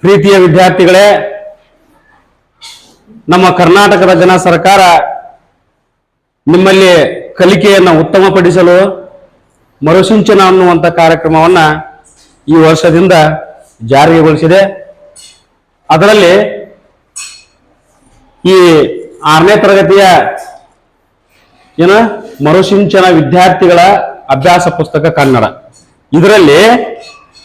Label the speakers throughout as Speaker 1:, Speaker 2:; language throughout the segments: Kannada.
Speaker 1: ಪ್ರೀತಿಯ ವಿದ್ಯಾರ್ಥಿಗಳೇ, ನಮ್ಮ ಕರ್ನಾಟಕದ ಜನ ಸರ್ಕಾರ ನಿಮ್ಮಲ್ಲಿ ಕಲಿಕೆಯನ್ನು ಉತ್ತಮಪಡಿಸಲು ಮರುಸಿಂಚನ ಅನ್ನುವಂಥ ಕಾರ್ಯಕ್ರಮವನ್ನ ಈ ವರ್ಷದಿಂದ ಜಾರಿಗೊಳಿಸಿದೆ. ಅದರಲ್ಲಿ ಈ ಆರನೇ ತರಗತಿಯ ಏನ ಮರುಸಿಂಚನ ವಿದ್ಯಾರ್ಥಿಗಳ ಅಭ್ಯಾಸ ಪುಸ್ತಕ ಕನ್ನಡ. ಇದರಲ್ಲಿ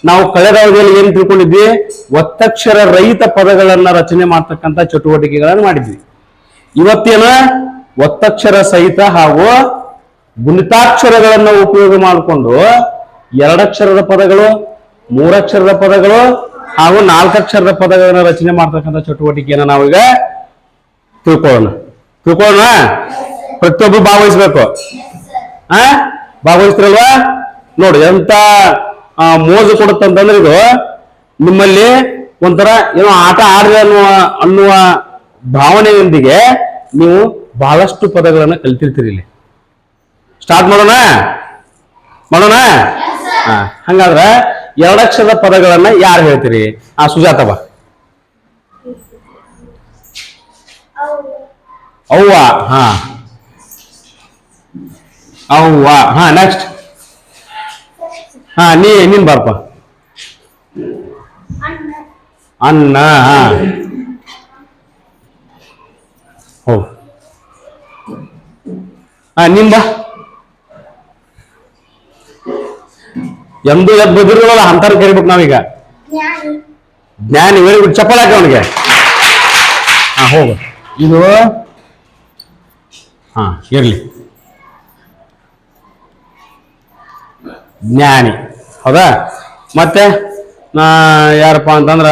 Speaker 1: ನಾವು ಕಳೆದ ಅವಧಿಯಲ್ಲಿ ಏನ್ ತಿಳ್ಕೊಂಡಿದ್ವಿ? ಒತ್ತಕ್ಷರ ರಹಿತ ಪದಗಳನ್ನ ರಚನೆ ಮಾಡ್ತಕ್ಕಂಥ ಚಟುವಟಿಕೆಗಳನ್ನು ಮಾಡಿದ್ವಿ. ಇವತ್ತೇನ? ಒತ್ತಕ್ಷರ ಸಹಿತ ಹಾಗೂ ಗುಣಿತಾಕ್ಷರಗಳನ್ನು ಉಪಯೋಗ ಮಾಡಿಕೊಂಡು ಎರಡಕ್ಷರದ ಪದಗಳು, ಮೂರಕ್ಷರದ ಪದಗಳು ಹಾಗೂ ನಾಲ್ಕಕ್ಷರದ ಪದಗಳನ್ನ ರಚನೆ ಮಾಡ್ತಕ್ಕಂಥ ಚಟುವಟಿಕೆಯನ್ನ ನಾವೀಗ ತಿಳ್ಕೊಳ್ಳೋಣ. ತಿಳ್ಕೊಳ್ಳೋಣ? ಪ್ರತಿಯೊಬ್ಬರು ಭಾಗವಹಿಸ್ಬೇಕು. ಆ? ಭಾಗವಹಿಸ್ತಿರಲ್ವಾ? ನೋಡಿ, ಎಂತ ಮೋಜು ಕೊಡುತ್ತಂತಂದ್ರೆ ಇದು ನಿಮ್ಮಲ್ಲಿ ಒಂಥರ ಏನೋ ಆಟ ಆಡಿದೆ ಅನ್ನುವ ಅನ್ನುವ ಭಾವನೆಯೊಂದಿಗೆ ನೀವು ಬಹಳಷ್ಟು ಪದಗಳನ್ನು ಕಲ್ತಿರ್ತೀರಿ ಇಲ್ಲಿ. ಸ್ಟಾರ್ಟ್ ಮಾಡೋಣ? ಮಾಡೋಣ? ಹಂಗಾದ್ರ ಎರಡಕ್ಷರದ ಪದಗಳನ್ನ ಯಾರು ಹೇಳ್ತೀರಿ? ಆ, ಸುಜಾತ ಬಾ. ಅವ್ವ. ಹಾ. ಅವ್ವ. ಹಾ ನೆಕ್ಸ್ಟ್ ಹಾ ನೀ ನೀನ್ ಬಾರಪ್ಪ. ಅನ್ನ ಹಾ. ಹೋ. ಹಾ ನಿನ್ ಬಾ. ಎಂದು ಎದ್ದು ಬದಿರೋಲ್ಲ ಅಂತಾರ ಕರಿಬೇಕು ನಾವೀಗ.
Speaker 2: ಜ್ಞಾನಿ
Speaker 1: ವೆರಿ ಗುಡ್ ಚಪ್ಪಲ್ ಹಾಕಿ ಅವನಿಗೆ. ಹಾ ಹೋಗು. ಇದು ಹಾ ಇರ್ಲಿ. ಜ್ಞಾನಿ. ಹೌದಾ? ಮತ್ತೆ ನಾ ಯಾರಪ್ಪ ಅಂತಂದ್ರ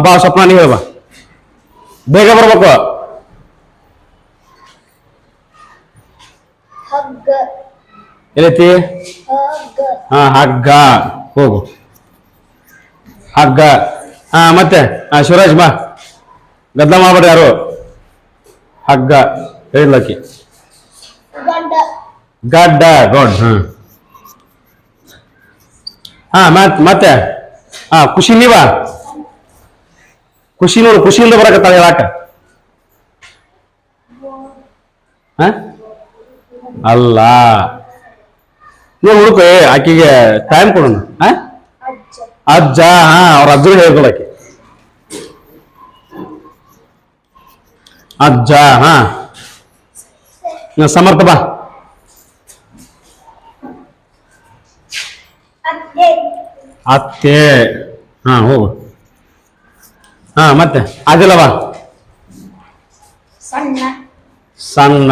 Speaker 1: ಬಾ ಸ್ವಪ್ನ ನೀ ಹೇಳ್ಬಾ. ಬೇಗ ಬರ್ಬೇಕು. ಏನೈತಿ? ಹಾ ಹಗ್ಗ. ಹೋಗು. ಹಗ್ಗ. ಹಾ ಮತ್ತೆ ಹಾ ಶಿವರಾಜ್ ಬಾ. ಗದ್ದ ಮಾಡ್ಬೇಡ ಯಾರು? ಹಗ್ಗ. ಹೇಳಿದ್ಲಕ್ಕಿ
Speaker 2: ಗಡ್ಡ.
Speaker 1: ಗಡ್ಡ ಗೋಡ್ ಹಾ ಹಾ, ಮತ್, ಮತ್ತೆ? ಹಾ, ಖುಷಿ ನೀವ? ಖುಷಿ ನೋಡು ಖುಷಿಯಿಂದ ಬರಕತ್ತಾಳ ಹೇಳಾಕ? ಅಲ್ಲ. ನೀವು ಹುಡುಕ ಆಕಿಗೆ ಟೈಮ್ ಕೊಡೋಣ
Speaker 2: ಅಜ್ಜ,
Speaker 1: ಹಾ, ಅವ್ರ ಅಜ್ಜರು ಹೇಳ್ಕೊಳಕ್ಕೆ ಅಜ್ಜ, ಹಾ. ಸಮರ್ಥ ಬಾ.
Speaker 2: ಅತ್ತೆ
Speaker 1: ಹಾ ಹೋಗು. ಹಾ ಮತ್ತೆ ಅದಿಲ್ಲ ಬಾ
Speaker 2: ಸಣ್ಣ.
Speaker 1: ಸಣ್ಣ.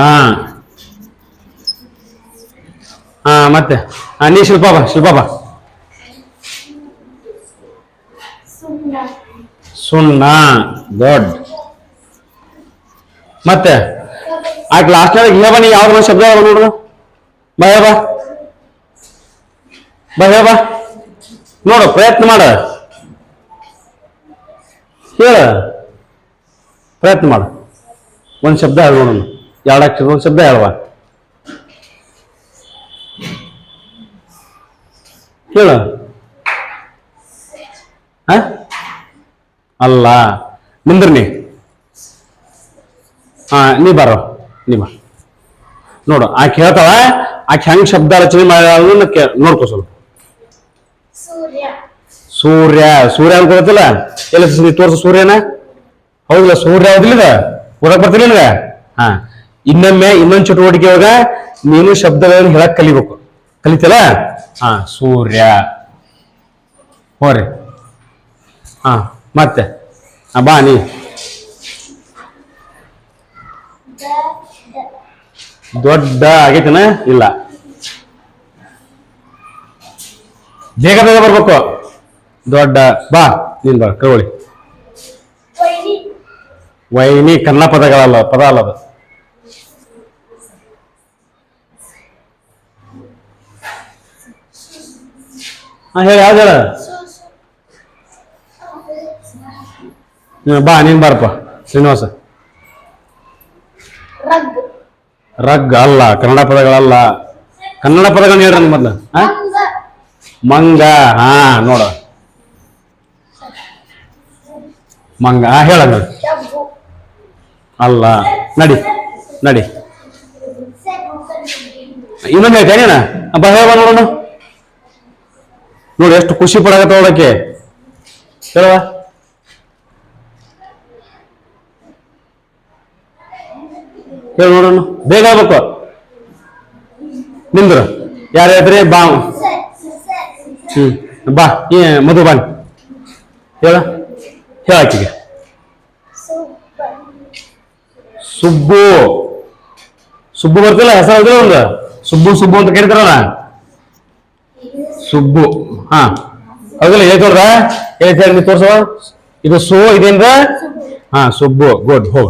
Speaker 1: ಹಾ ಮತ್ತೆ ಹಾ ನೀ ಶಿಲ್ಪ ಬಾ ಶಿಲ್ಪ ಬಾ.
Speaker 2: ಸುಣ್ಣ.
Speaker 1: ದೊಡ್ಡ. ಮತ್ತೆ ಆ ಲಾಸ್ಟ್ ಹೇಳ ಯಾವಾಗ ನೀ? ಯಾವ್ದು ಶಬ್ದ ನೋಡು ಬಾ ಹೇಳ ಬಾ ಬಾ ಬಾ ನೋಡು, ಪ್ರಯತ್ನ ಮಾಡ. ಹೇಳ. ಪ್ರಯತ್ನ ಮಾಡು. ಒಂದ್ ಶಬ್ದ ಹೇಳ ನೋಡೋಣ ಎರಡು ಅಕ್ಷರ, ಒಂದ್ ಶಬ್ದ ಹೇಳುವ. ಹೇಳು. ಹ? ಅಲ್ಲ. ಮುಂದ್ರಿ ನೀ. ಹಾ, ನೀ ಬಾರೋ. ನೀ ಬಾ. ನೋಡು, ಆಕೆ ಹೇಳ್ತಾವ ಆಕೆ ಹೆಂಗ್ ಶಬ್ದ ರಚನೆ ಮಾಡ್ಯಾಳ ನೋಡ್ಕೊ ಸ್ವಲ್ಪ.
Speaker 2: ಸೂರ್ಯ
Speaker 1: ಸೂರ್ಯ ಅನ್ಕೊಳತಿಲ್ಲ ಎಲ್ಲ ನೀ ತೋರ್ಸ ಸೂರ್ಯನ? ಹೌದಿಲ್ಲ, ಸೂರ್ಯ ಹೌದಿಲ್ಲ? ಓದಕ್ ಬರ್ತಿಲ್ಲ ಹಾ. ಇನ್ನೊಮ್ಮೆ ಇನ್ನೊಂದ್ ಚಟುವಟಿಕೆ ಒಳಗ ನೀನು ಶಬ್ದಗಳನ್ನು ಹೇಳಕ್ ಕಲಿಬೇಕು. ಕಲಿತಲ್ಲ ಹಾ, ಸೂರ್ಯ. ಹೋರಿ. ಹ, ಮತ್ತೆ? ಬಾ ನೀ. ದೊಡ್ಡ, ಆಗೈತನ? ಇಲ್ಲ. ಬೇಗ ಬೇಗ ಬರ್ಬೇಕು. ದೊಡ್ಡ ಬಾ ನೀನ್ ಬಾ ಕವಳಿ ವೈನಿ ಕನ್ನಡ ಪದಗಳಲ್ಲ ಪದ ಅಲ್ಲ ಅದು. ಹಾ ಹೇಳಿ ಯಾವ್ದು ಹೇಳ? ಬಾ ನೀನ್ ಬಾರಪ್ಪ ಶ್ರೀನಿವಾಸ.
Speaker 2: ರಗ್.
Speaker 1: ರಗ್ ಅಲ್ಲ ಕನ್ನಡ ಪದಗಳಲ್ಲ. ಕನ್ನಡ ಪದಗಳನ್ನ ಹೇಳ್ರಿ ಮೊದ್ಲು ಹಾ?
Speaker 2: ಮಂಗ.
Speaker 1: ಹಾ, ನೋಡ. ಮಂಗ. ಹೇಳಂಗ ಅಲ್ಲ, ನಡಿ ನಡಿ. ಇನ್ನೊಂದ್ ಹೇಳ್ತೇನೇನ ಬ ಹೇಳ ನೋಡೋಣ. ನೋಡಿ, ಎಷ್ಟು ಖುಷಿ ಪಡಕತ್ತ ನೋಡಕ್ಕೆ ಹೇಳುವ ಹೇಳ ನೋಡೋಣ. ಬೇಗ ಆಗ್ಬೇಕು. ನಿಂದ್ರು. ಯಾರು ಬಾ. ಹ್ಮ್. ಬಾ, ಏ, ಮಧು ಬಾ ಹೇಳ ಹೇಳಾಕಿಗೆ
Speaker 2: ಸೂಪರ್
Speaker 1: ಸುಬ್ಬು. ಸುಬ್ಬು ಬರ್ತಿಲ್ಲ, ಹೆಸರು ಹೋಗಿಲ್ಲ ಒಂದು ಸುಬ್ಬು ಸುಬ್ಬು ಅಂತ ಕರೀತಾರಲ್ಲ ಸುಬ್ಬು, ಹಾ. ಹೌದಿಲ್ಲ ಹೇಳ್ತವ್ರ ಹೇಳ್ತಾರೆ ನೀವು ತೋರ್ಸವ ಇದು ಸೋ ಇದೇನ್ರ ಹಾ, ಸುಬ್ಬು ಗುಡ್ ಹೋ.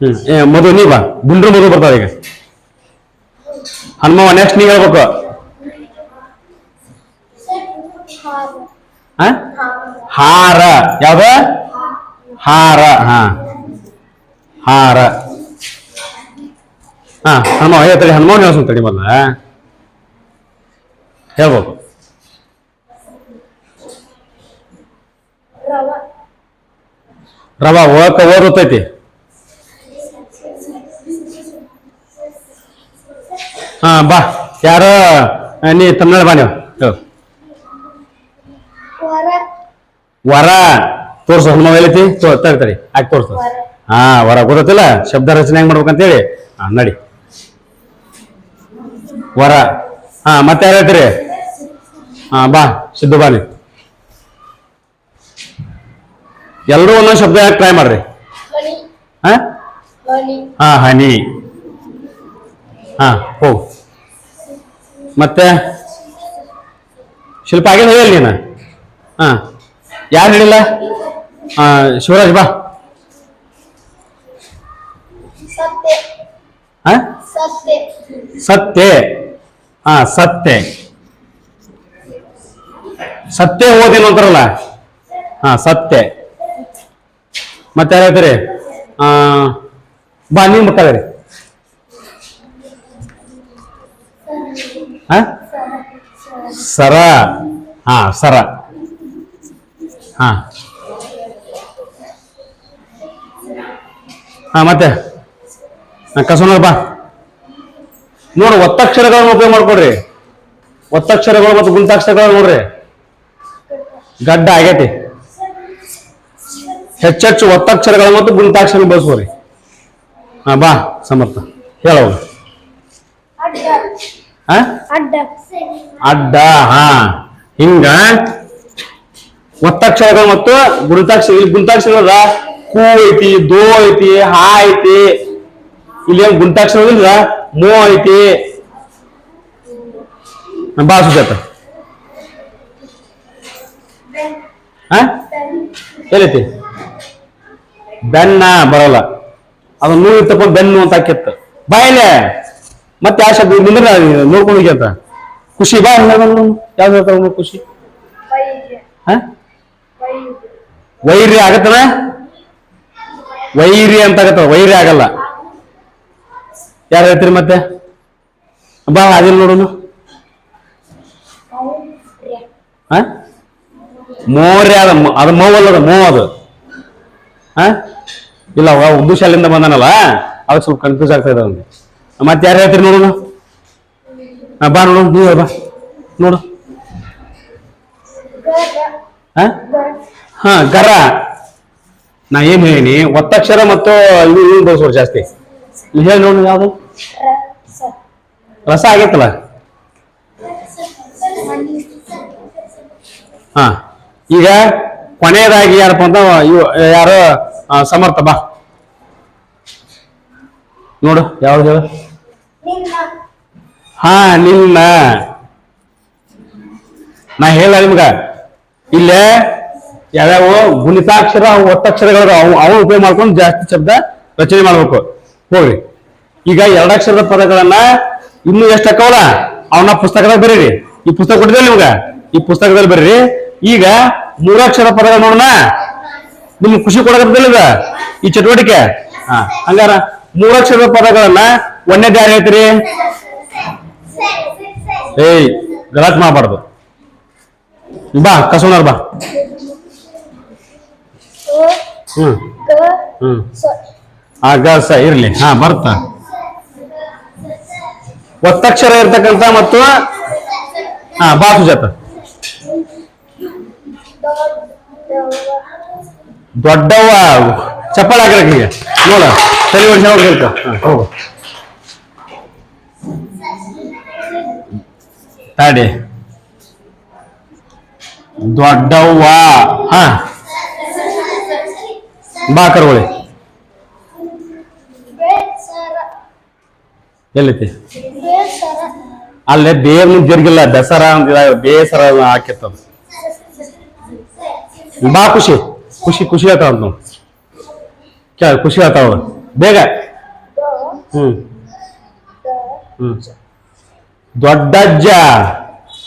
Speaker 1: ಹ್ಮ್ ಮಧು, ನೀ ಬಾ. ಗುಂಡ್ರು ಮಧು ಬರ್ತಾವ ಈಗ. ಹನುಮವ ನೆಕ್ಸ್ಟ್ ನೀ ಹೇಳ್ಬೇಕು
Speaker 2: ಹಾರ
Speaker 1: ಹಾ
Speaker 2: ಹಾರ
Speaker 1: ಹಾರ. ಯಾವ್ದ? ಹಾರ. ಹಾ. ಹಾರ. ಹಾ, ಹನುಮ ಹೇಳ್ತಡಿ ಹನುಮಾನ್ ಹೇಳ್ಸು ತಡಿ ಮೊದ್ಲ. ಹೇಳ್ಬೇಕು.
Speaker 2: ರವ
Speaker 1: ರವ ಓಕ ಓದುತ್ತೈತಿ ಹಾ, ಬಾ. ಯಾರ, ನೀ ತಮಿಳ್ನಾಡು ಬಾ ನೀವು ಹೇಳು.
Speaker 2: ವರ
Speaker 1: ವರ. ತೋರ್ಸು ಹನುಮ ಐತಿ ತೋ ತಡಿ ಆಗಿ ತೋರ್ಸ. ಹಾ ವರ ಗೊತ್ತಿಲ್ಲ ಶಬ್ದ ರಚನೆ ಹೆಂಗ್ ಮಾಡ್ಬೇಕಂತೇಳಿ ಹಾ ನಡಿ. ವರ. ಹಾ ಮತ್ತೆ ಯಾರು ಹೇಳ್ತೀರಿ? ಹಾ ಬಾ ಸಿದ್ದು ಬಾನಿ ಎಲ್ಲರೂ ಒಂದೊಂದು ಶಬ್ದ ಯಾಕೆ ಟ್ರೈ ಮಾಡ್ರಿ? ಹಾ?
Speaker 2: ಹನಿ
Speaker 1: ಹಾ ಹನಿ. ಹಾ ಹೋಗು ಮತ್ತೆ? ಶಿಲ್ಪ ಆಗಿಲ್ಲ ಹೇಳಿ ನೀನು? ಹಾ. ಯಾರು ಹೇಳಿಲ್ಲ? ಶಿವರಾಜ್ ಬಾ.
Speaker 2: ಸತ್ಯ.
Speaker 1: ಹಾ
Speaker 2: ಸತ್ಯ.
Speaker 1: ಸತ್ಯ. ಓದಿನ ಅಂತಾರಲ್ಲ? ಹಾ ಸತ್ಯ. ಮತ್ತೆ ಯಾರು ಹೇಳ್ತಾರೆ? ಆ ಬಾ ನೀವು ಮಕ್ಕಳ್ರಿ ಹಾ ಸರ. ಹಾ ಸರ. ಹಾ. ಹಾ ಮತ್ತೆ? ಬಾ. ನೋಡು ಒತ್ತಕ್ಷರಗಳನ್ನು ಉಪಯೋಗ ಮಾಡ್ಕೊಡ್ರಿ. ಒತ್ತಕ್ಷರಗಳು ಮತ್ತು ಗುಂತಾಕ್ಷರಗಳು ನೋಡ್ರಿ. ಗಡ್ಡ ಆಗೈತಿ. ಹೆಚ್ಚೆಚ್ಚು ಒತ್ತಕ್ಷರಗಳು ಮತ್ತು ಗುಂತಾಕ್ಷರ ಬಳಸ್ಕೋರಿ ಹಾ ಬಾ ಸಮರ್ಥ. ಹೇಳೋಣ
Speaker 2: ಅಡ್ಡ
Speaker 1: ಹಾ. ಹಿಂಗ ಒತ್ತಕ್ಷರಗಳು ಮತ್ತು ಗುಣಿತಾಕ್ಷರ ಇಲ್ಲಿ ಗುಣಿತಾಕ್ಷರ ಕೂ ಐತಿ ದೋ ಐತಿ ಹಾ ಐತಿ. ಇಲ್ಲಿ ಏನ್ ಗುಣಿತಾಕ್ಷರ ಇಲ್ಲ ಮೋ ಐತಿ. ಬಾ ಸುಜಾತ ಏನೈತಿ? ಬೆನ್ನ ಬರಲ್ಲ. ಅದು ನೂರು ಇತ್ತಪ್ಪ ಬೆನ್ನು ಅಂತ ಹಾಕಿತ್ತು. ಬಾಯಲೆ ಮತ್ತೆ ಯಾವ ಶಬ್ದ ನಿಂದ್ರ ನೋಡ್ಕೊಂಡು ಹೋಗಿ ಅಂತ. ಖುಷಿ ಬಾ ಯಾವ್ದು ಹೇಳ್ತಾವ ಖುಷಿ. ಹಾ? ವೈರ್ಯ ಆಗತ್ತನ? ವೈರ್ಯ ಅಂತ ಆಗತ್ತ ವೈರ್ಯ ಆಗಲ್ಲ. ಯಾರು ಹೇಳ್ತೀರಿ ಮತ್ತೆ? ಬಾ ಅದಿಲ್ಲ ಹಾ ಮೋರ್ಯ ಅದ ಅದು ಮೋವಲ್ಲ ಅದು, ಮೋ ಅದು. ಇಲ್ಲ, ಅವ ಉರ್ದು ಶಾಲೆಯಿಂದ ಬಂದಾನಲ್ಲ ಅವಾಗ ಸ್ವಲ್ಪ ಕನ್ಫ್ಯೂಸ್ ಆಗ್ತಾ ಇದೆ ಅವ್ನಿಗೆ ಮತ್ತೆ ಯಾರು ಹೇಳ್ತೀರಿ ನೋಡೋಣ ಹಾ ಬಾ ನೋಡು, ನೀವು ಬಾ, ನೋಡು. ಹಾ ಹಾ, ಗರ. ನಾ ಏನ್ ಹೇಳಿನಿ, ಒತ್ತಕ್ಷರ ಮತ್ತು ಇವು ಇವು ಬಳಸೋರು ಜಾಸ್ತಿ. ಇಲ್ಲಿ ಹೇಳಿ ನೋಡು ಯಾವ್ದು?
Speaker 2: ರಸ
Speaker 1: ಆಗೈತಲ್ಲ? ಹಾ, ಈಗ ಕೊನೆಯದಾಗಿ ಯಾರಪ್ಪ ಅಂತ ಇವು, ಯಾರು ಸಮರ್ಥ ಬಾ. ನೋಡು, ಯಾವ್ದು ಹೇಳು? ಹಾ, ನಿನ್ನ. ನಾ ಹೇಳ ನಿಮ್ಗ. ಇಲ್ಲೇ ಯಾವ್ಯಾವ ಗುಣಿತಾಕ್ಷರ ಒತ್ತಕ್ಷರಗಳು ಅವು ಅವು ಉಪಯೋಗ ಮಾಡ್ಕೊಂಡು ಜಾಸ್ತಿ ಶಬ್ದ ರಚನೆ ಮಾಡ್ಬೇಕು. ಹೋಗ್ರಿ. ಈಗ ಎರಡಕ್ಷರದ ಪದಗಳನ್ನ ಇನ್ನು ಎಷ್ಟು ಅಕ್ಕವಲ್ಲ ಅವನ್ನ ಪುಸ್ತಕದಾಗ ಬರೀರಿ. ಈ ಪುಸ್ತಕ ಕೊಟ್ಟಿದೆ ನಿಮ್ಗ? ಈ ಪುಸ್ತಕದಲ್ಲಿ ಬರೀರಿ. ಈಗ ಮೂರಕ್ಷರ ಪದಗಳು ನೋಡೋಣ. ನಿಮ್ಗೆ ಖುಷಿ ಈಗ ಈ ಚಟುವಟಿಕೆ? ಹಾ, ಹಂಗಾರ ಮೂರಕ್ಷರದ ಪದಗಳನ್ನ ಒಂದೇ ದಾರಿ ಹೇಳ್ತೀರಿ? ಏಯ್, ಗಲಾಟ್ ಮಾಡಬಾರ್ದು. ಬಾ ಕಸೋಣರ್ ಬಾ. ಹ್ಮ್. ಹ್ಮ್ ಇರ್ಲಿ. ಹಾ, ಬರ್ತಾ. ಒತ್ತಕ್ಷರ ಇರ್ತಕ್ಕಂಥ ಮತ್ತು, ಹಾ ಬಾ ಸುಜಾತ ದೊಡ್ಡವ ಚಪ್ಪಳ ಹಾಕಿರಕ್ಕೆ ನೋಡ, ಸರಿ ವರ್ಷ ಹೋಗ್ಬೇಕು ಹಾ, ಹೋಗು. ತಾಡಿ. ದೊಡ್ಡವ್ವ. ಹಾ. ಬಾ ಕರ್ಗೊಳ್ಳಿ ಎಲ್ಲೈತಿ ಅಲ್ಲೇ ಬೇರ್ನು ಜರ್ಗಿಲ್ಲ, ದಸರಾ ಅಂತ ಬೇಸರ ಹಾಕಿರ್ತದ. ಬಾ ಖುಷಿ ಖುಷಿ ಖುಷಿ ಆತಾವ ಅಂತ ಕೇಳ, ಖುಷಿ ಆತಾವ ಬೇಗ. ಹ್ಮ್. ಹ್ಮ್. ದೊಡ್ಡಜ್ಜ.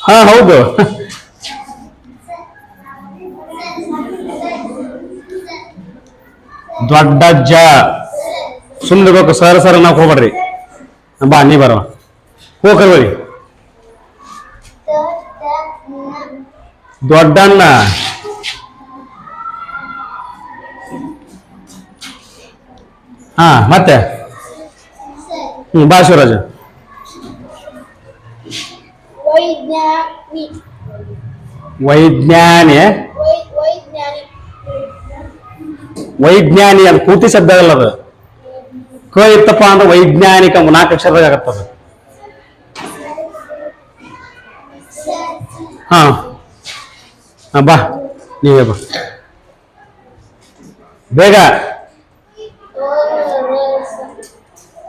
Speaker 1: ಹಾ, ಹೌದು. ದೊಡ್ಡಜ್ಜ. ಸುಮ್ಮನೆ ಬೇಕು ಸರ ಸರ ನಾವು ಹೋಗ್ಬೇಡ್ರಿ. ಬಾ ನೀ ಬರೋ
Speaker 2: ಹೋಗ್ರಿ.
Speaker 1: ದೊಡ್ಡಣ್ಣ. ಹಾ ಮತ್ತೆ? ಹ್ಮ್ ಬಾ ಶಿವರಾಜ.
Speaker 2: ವೈಜ್ಞಾನಿ
Speaker 1: ವೈಜ್ಞಾನಿ
Speaker 2: ವೈಜ್ಞಾನಿ
Speaker 1: ಅದು ಪೂರ್ತಿ ಶಬ್ದ ಅಲ್ಲ ಅದು. ಕ ಇತ್ತಪ್ಪ ಅಂದ್ರೆ ವೈಜ್ಞಾನಿಕ ನಾಲ್ಕು ಅಕ್ಷರದಾಗ ಹಾ. ಹಾ, ಬಾ. ನೀವೇ ಬಾ. ಬೇಗ.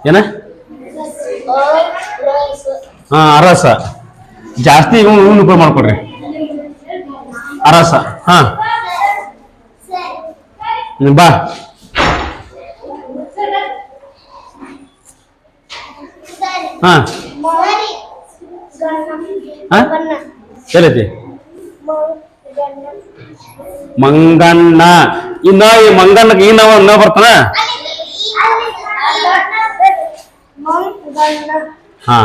Speaker 1: ಏನ? ಹಾ, ಅರಸ. ಜಾಸ್ತಿ ಇವನು ಉಪಯೋಗ ಮಾಡ್ಕೊಡ್ರಿ. ಅರಸ. ಹಾ. ಬಾ. ಹಾ.
Speaker 2: ಗಣ್ಣ
Speaker 1: ಮಂಗಣ್ಣ. ಇನ್ನ ಈ ಮಂಗಣ್ಣಗೆ ಈ ನಾವು ಇನ್ನೂ ಬರ್ತಾನ? ಹಾ.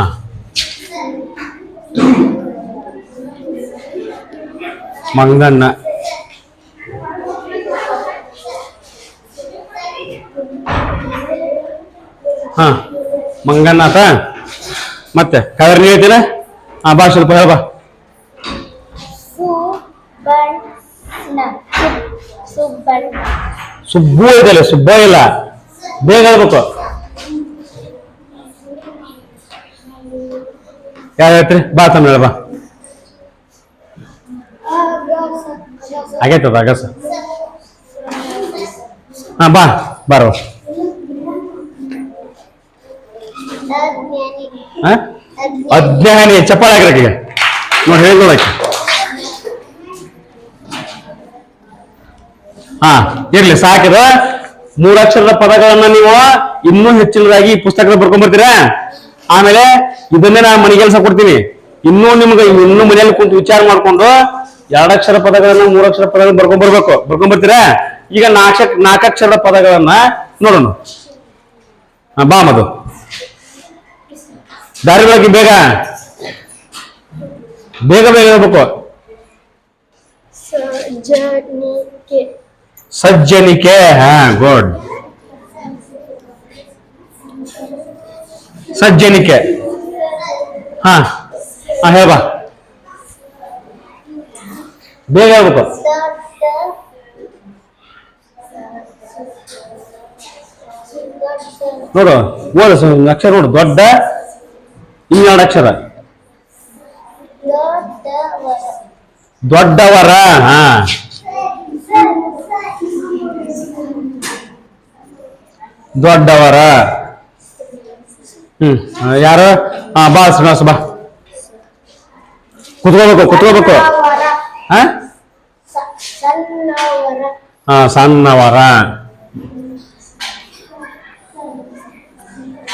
Speaker 1: ಮಂಗಣ್ಣ. ಹಾ ಮಂಗಣ್ಣ ಆತ ಮತ್ತೆ ಕದರ್ ನೀ ಹೇಳ್ತೀರ? ಹಾ ಬಾ ಸ್ವಲ್ಪ ಹೇಳ ಬಾ. ಸುಬ್ಬು ಇದೆಯಲ್ಲ ಸುಬ್ಬ ಇಲ್ಲ. ಬೇಗ ಹೇಳ್ಬೇಕು. ಯಾರು ಹೇಳ್ತೀರಿ? ಬಾ ತಮ್ಮ ಹೇಳ ಬಾ. ಆಗೈತದ ಅಗಸ. ಹಾ ಬಾ ಬಾರೋ
Speaker 2: ಅಜ್ಞಾನಿ,
Speaker 1: ಚಪ್ಪಾಳೆ ಹಾಕಿರಕ್ಕೆ ನೋಡಿ, ಹೇಳಿ ನೋಡಕ್ಕೆ. ಹಾ, ಇರ್ಲಿ, ಸಾಕಿದ. ಮೂರಕ್ಷರದ ಪದಗಳನ್ನ ನೀವು ಇನ್ನೂ ಹೆಚ್ಚಿನದಾಗಿ ಈ ಪುಸ್ತಕದ ಬರ್ಕೊಂಡ್ ಬರ್ತೀರಾ ಆಮೇಲೆ ಇದನ್ನೇ ನಾನು ಮನೆ ಕೆಲಸ ಕೊಡ್ತೀನಿ. ಇನ್ನೂ ನಿಮ್ಗೆ ಇನ್ನೂ ಮನೆಯಲ್ಲಿ ಕುಂತು ವಿಚಾರ ಮಾಡ್ಕೊಂಡು ಎರಡಕ್ಷರ ಪದಗಳನ್ನ ಮೂರಕ್ಷರ ಪದಗಳನ್ನ ಬರ್ಕೊಂಡ್ ಬರ್ಬೇಕು ಬರ್ಕೊಂಡ್ ಬರ್ತೀರಾ ಈಗ ನಾಲ್ಕ ನಾಲ್ಕಕ್ಷರದ ಪದಗಳನ್ನ ನೋಡೋಣ. ಬಾ ಮದು ದಾರಿ ಒಳಗೆ ಬೇಗ. ಬೇಗ ಬೇಗ ಹೇಳ್ಬೇಕು.
Speaker 2: ಸಜ್ಜನಿಕೆ.
Speaker 1: ಸಜ್ಜನಿಕೆ ಹಾ ಗುಡ್ ಸಜ್ಜನಿಕೆ. ಹಾ ಹಾ ಹೇಳ ಬೇಗ ಹೇಳ್ಬೇಕು. ನೋಡು ಓದು ಅಕ್ಷರ ನೋಡು ದೊಡ್ಡ ಇನ್ನೆರಡು ಅಕ್ಷರ? ದೊಡ್ಡವರ. ಹಾ. ದೊಡ್ಡವರ. ಹ್ಮ್. ಯಾರು? ಹಾ ಬಾ ಶ್ರೀನಿವಾಸ ಬಾ. ಕುತ್ಕೋಬೇಕು ಕುತ್ಕೋಬೇಕು. ಹಾ? ಹಾ ಸಣ್ಣವರ.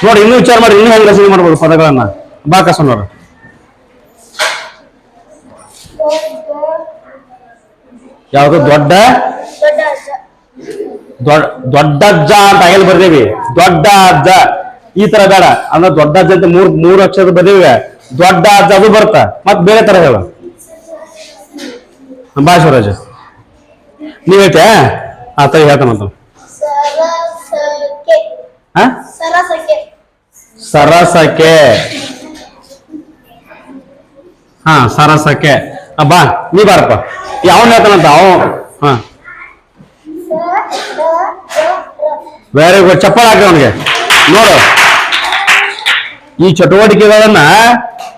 Speaker 1: ನೋಡಿ, ಇನ್ನೂ ವಿಚಾರ ಮಾಡಿ ಇನ್ನೂ ಹೆಂಗ್ ರಚನೆ ಮಾಡ್ಬೋದು ಪದಗಳನ್ನ? ಬಾ ಕಸನವ್ರ ಯಾವುದು ದೊಡ್ಡ?
Speaker 2: ದೊಡ್ಡ ಅಜ್ಜ
Speaker 1: ಅಂತ ಹೇಳಿ ಬರ್ದೇವಿ? ದೊಡ್ಡ ಅಜ್ಜ. ಈ ತರ ಬೇಡ. ಅಂದ್ರೆ ದೊಡ್ಡ ಅಜ್ಜ ಅಂತ ಮೂರ್ ಮೂರ್ ಅಕ್ಷರ ಬರ್ದೇವಿ. ದೊಡ್ಡ ಅಜ್ಜ ಅದು ಬರ್ತ. ಮತ್ ಬೇರೆ ತರ ಹೇಳ. ಬಾ ಶಿವರಾಜ್. ನೀವ್ ಹೇಳ್ತೀಯ? ಆ ತರ ಹೇಳ್ತಾನಂತ
Speaker 2: ಸರಸಕ್ಕೆ.
Speaker 1: ಹಾ,
Speaker 2: ಸರಸಕ್ಕೆ.
Speaker 1: ಬಾ, ನೀ ಬಾರಪ್ಪ. ಯಾವನ್ ಹೇಳ್ತಾನಂತ ಅವ ಹಾ. ವೆರಿ ಗುಡ್ ಚಪ್ಪಲ್ ಹಾಕಿ ಅವನಿಗೆ. ನೋಡು. ಈ ಚಟುವಟಿಕೆಗಳನ್ನ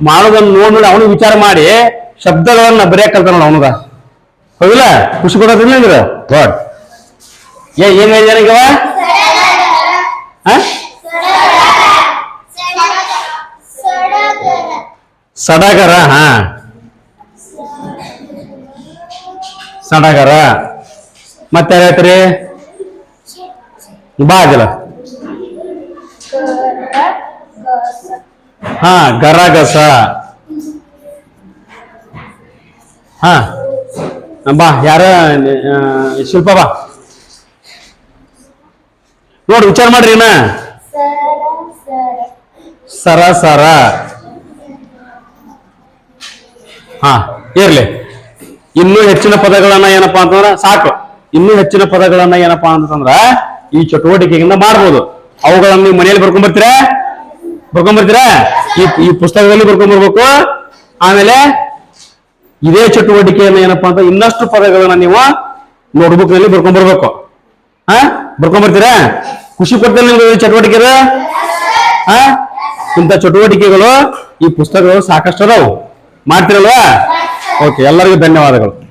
Speaker 1: ಮಾಡೋದನ್ನ ನೋಡಿ ನೋಡಿ ವಿಚಾರ ಮಾಡಿ ಶಬ್ದಗಳನ್ನ ಬರೆಯಕ್ ಕಲ್ತಾನ ಅವನಗ. ಹೌದಿಲ್ಲ? ಖುಷಿ ಕೊಡೋದಿಲ್ಲ ಗಾಡ್ ಏ, ಏನ್ ಹೇಳಿದಾನೆ ಅವ? ಹಾ
Speaker 2: ಸಡಗರ
Speaker 1: ಸಡಗರ, ಹಾ. ಸಡಗರ. ಮತ್ತೆ ಹೇಳ್ತೀರಿ? ಬಾ ಅದಿಲ್ಲ
Speaker 2: ಗರ
Speaker 1: ಗರಗಸ. ಹಾ, ಬಾ, ಯಾರ ಶಿಲ್ಪ ಬಾ. ನೋಡಿ ವಿಚಾರ ಮಾಡ್ರಿ ಇನ್ನ.
Speaker 2: ಸರ ಸರ.
Speaker 1: ಹಾ, ಇರ್ಲಿ. ಇನ್ನೂ ಹೆಚ್ಚಿನ ಪದಗಳನ್ನ ಏನಪ್ಪಾ ಅಂತಂದ್ರ ಸಾಕು. ಇನ್ನೂ ಹೆಚ್ಚಿನ ಪದಗಳನ್ನ ಏನಪ್ಪಾ ಅಂತಂದ್ರ ಈ ಚಟುವಟಿಕೆಯಿಂದ ಮಾಡ್ಬೋದು. ಅವುಗಳನ್ನ ನೀವು ಮನೆಯಲ್ಲಿ ಬರ್ಕೊಂಡ್ ಬರ್ತೀರಾ ಈ ಈ ಪುಸ್ತಕದಲ್ಲಿ ಬರ್ಕೊಂಡ್ಬರ್ಬೇಕು ಆಮೇಲೆ ಇದೇ ಚಟುವಟಿಕೆಯನ್ನ ಏನಪ್ಪಾ ಅಂತ ಇನ್ನಷ್ಟು ಪದಗಳನ್ನ ನೀವು ನೋಟ್ಬುಕ್ನಲ್ಲಿ ಬರ್ಕೊಂಡ್ ಬರ್ಬೇಕು ಹಾ ಬರ್ಕೊಂಡ್ ಬರ್ತೀರಾ ಖುಷಿ ಪಡ್ತೀನಿ ನಿಮ್ಗೆ ಚಟುವಟಿಕೆ? ಹಾ, ಇಂಥ ಚಟುವಟಿಕೆಗಳು ಈ ಪುಸ್ತಕಗಳು ಸಾಕಷ್ಟು ಅದಾವು. ಮಾಡ್ತಿರಲ್ವಾ? ಓಕೆ ಎಲ್ಲರಿಗೂ ಧನ್ಯವಾದಗಳು.